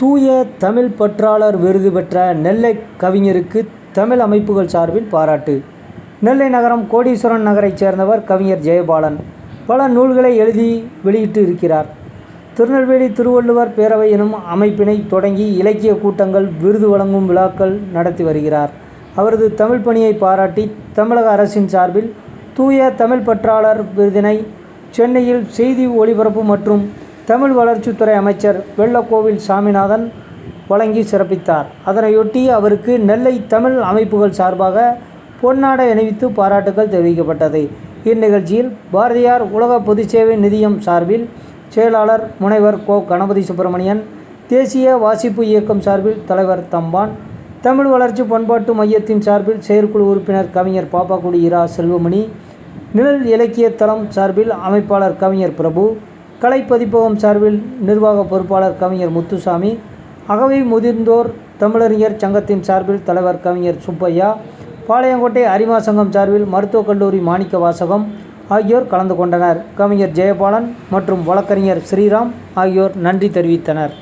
தூய தமிழ் பற்றாளர் விருது பெற்ற நெல்லை கவிஞருக்கு தமிழ் அமைப்புகள் சார்பில் பாராட்டு. நெல்லை நகரம் கோடீஸ்வரன் நகரைச் சேர்ந்தவர் கவிஞர் ஜெயபாலன். பல நூல்களை எழுதி வெளியிட்டு இருக்கிறார். திருநெல்வேலி திருவள்ளுவர் பேரவை எனும் அமைப்பினை தொடங்கி இலக்கிய கூட்டங்கள் விருது வழங்கும் விழாக்கள் நடத்தி வருகிறார். அவரது தமிழ் பணியை பாராட்டி தமிழக அரசின் சார்பில் தூய தமிழ் பற்றாளர் விருதினை சென்னையில் செய்தி ஒலிபரப்பு மற்றும் தமிழ் வளர்ச்சித்துறை அமைச்சர் வெள்ளக்கோவில் சாமிநாதன் வழங்கி சிறப்பித்தார். அதனையொட்டி அவருக்கு நெல்லை தமிழ் அமைப்புகள் சார்பாக பொன்னாடை அணிவித்து பாராட்டுகள் தெரிவிக்கப்பட்டது. இந்நிகழ்ச்சியில் பாரதியார் உலக பொதுச்சேவை நிதியம் சார்பில் செயலாளர் முனைவர் கோ. கணபதி சுப்பிரமணியன் தேசிய வாசிப்பு இயக்கம் சார்பில் தலைவர் தம்பான் தமிழ் வளர்ச்சி பண்பாட்டு மையத்தின் சார்பில் செயற்குழு உறுப்பினர் கவிஞர் பாப்பாக்குடி இரா செல்வமணி நிழல் இலக்கிய தளம் சார்பில் அமைப்பாளர் கவிஞர் பிரபு கலை பதிப்பகம் சார்பில் நிர்வாக பொறுப்பாளர் கவிஞர் முத்துசாமி அகவை முதிர்ந்தோர் தமிழறிஞர் சங்கத்தின் சார்பில் தலைவர் கவிஞர் சுப்பையா பாளையங்கோட்டை அரிமா சங்கம் சார்பில் மருத்துவக் கல்லூரி மாணிக்க வாசகம் ஆகியோர் கலந்து கொண்டனர். கவிஞர் ஜெயபாலன் மற்றும் வழக்கறிஞர் ஸ்ரீராம் ஆகியோர் நன்றி தெரிவித்தனர்.